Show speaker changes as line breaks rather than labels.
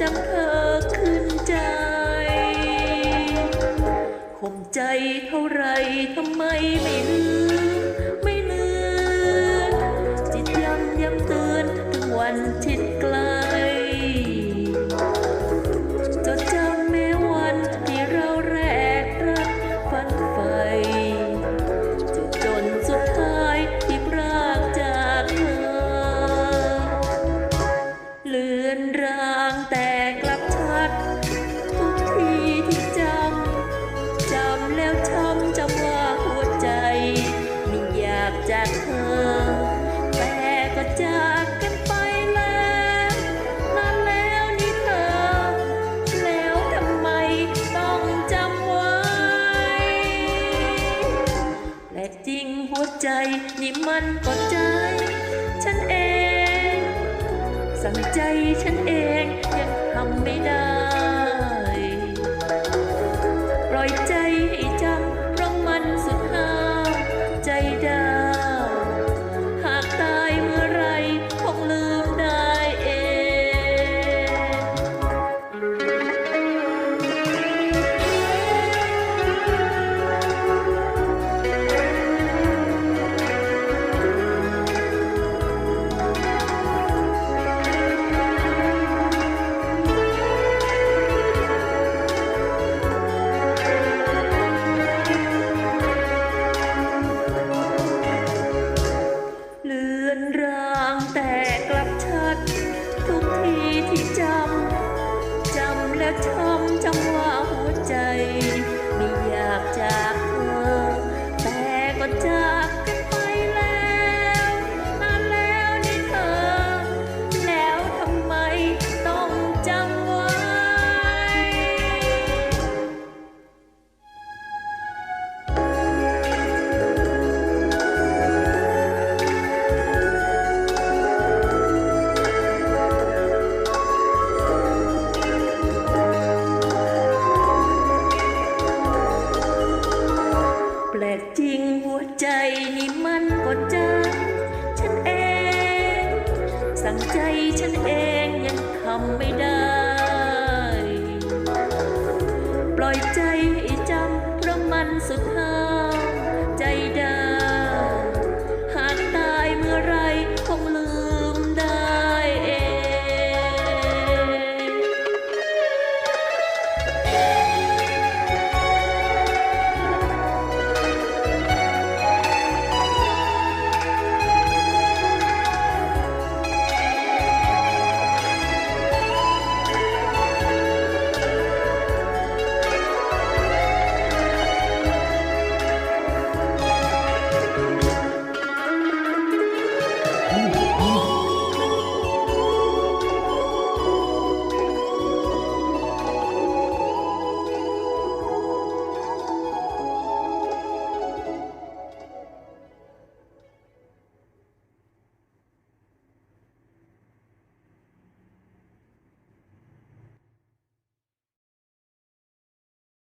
จำเธอขึ้นใจข่มใจเท่าไรทำไมไม่ลืม ที่มันกดใจ ฉันเอง สั่งใจฉันเองยังทำไม่ได้ ปล่อยใจให้จำเพราะมันสุด นี่มันกดใจ ฉันเอง สั่งใจฉันเองยังทำไม่ได้